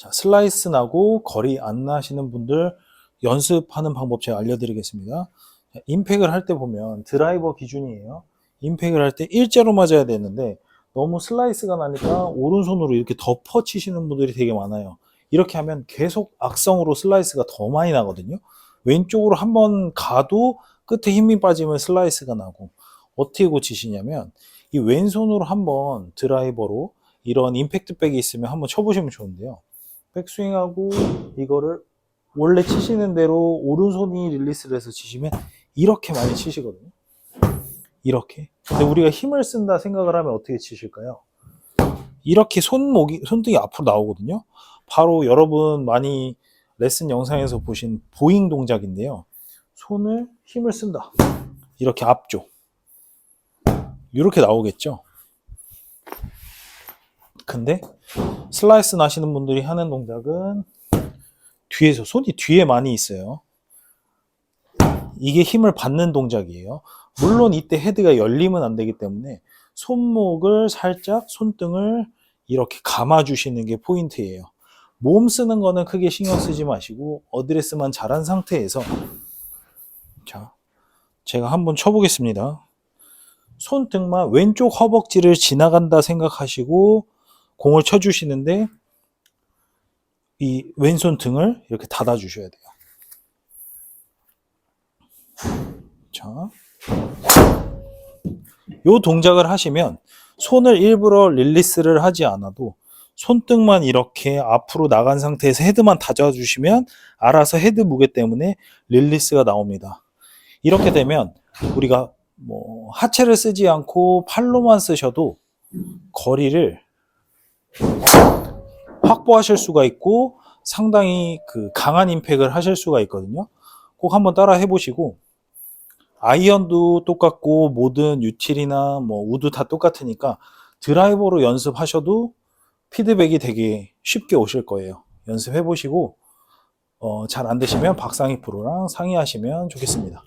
자, 슬라이스 나고 거리 안 나시는 분들 연습하는 방법 제가 알려드리겠습니다. 자, 임팩을 할 때 보면 드라이버 기준이에요. 임팩을 할 때 일자로 맞아야 되는데 너무 슬라이스가 나니까 오른손으로 이렇게 덮어 치시는 분들이 되게 많아요. 이렇게 하면 계속 악성으로 슬라이스가 더 많이 나거든요. 왼쪽으로 한번 가도 끝에 힘이 빠지면 슬라이스가 나고 어떻게 고치시냐면 이 왼손으로 한번 드라이버로 이런 임팩트 백이 있으면 한번 쳐보시면 좋은데요. 백스윙하고 이거를 원래 치시는 대로 오른손이 릴리스를 해서 치시면 이렇게 많이 치시거든요. 이렇게. 근데 우리가 힘을 쓴다 생각을 하면 어떻게 치실까요? 이렇게 손목이, 손등이 앞으로 나오거든요. 바로 여러분 많이 레슨 영상에서 보신 보잉 동작인데요. 손을 힘을 쓴다. 이렇게 앞쪽. 이렇게 나오겠죠. 근데 슬라이스 나시는 분들이 하는 동작은 뒤에서 손이 뒤에 많이 있어요. 이게 힘을 받는 동작이에요. 물론 이때 헤드가 열리면 안 되기 때문에 손목을 살짝 손등을 이렇게 감아 주시는 게 포인트예요. 몸 쓰는 거는 크게 신경 쓰지 마시고 어드레스만 잘한 상태에서 자, 제가 한번 쳐보겠습니다. 손등만 왼쪽 허벅지를 지나간다 생각하시고 공을 쳐주시는데 이 왼손 등을 이렇게 닫아 주셔야 돼요. 자, 요 동작을 하시면 손을 일부러 릴리스를 하지 않아도 손등만 이렇게 앞으로 나간 상태에서 헤드만 다져주시면 알아서 헤드 무게 때문에 릴리스가 나옵니다. 이렇게 되면 우리가 뭐 하체를 쓰지 않고 팔로만 쓰셔도 거리를 확보하실 수가 있고 상당히 그 강한 임팩을 하실 수가 있거든요. 꼭 한번 따라 해보시고 아이언도 똑같고 모든 유틸이나 뭐 우드 다 똑같으니까 드라이버로 연습하셔도 피드백이 되게 쉽게 오실 거예요. 연습해 보시고 어, 잘 안 되시면 박상희 프로랑 상의하시면 좋겠습니다.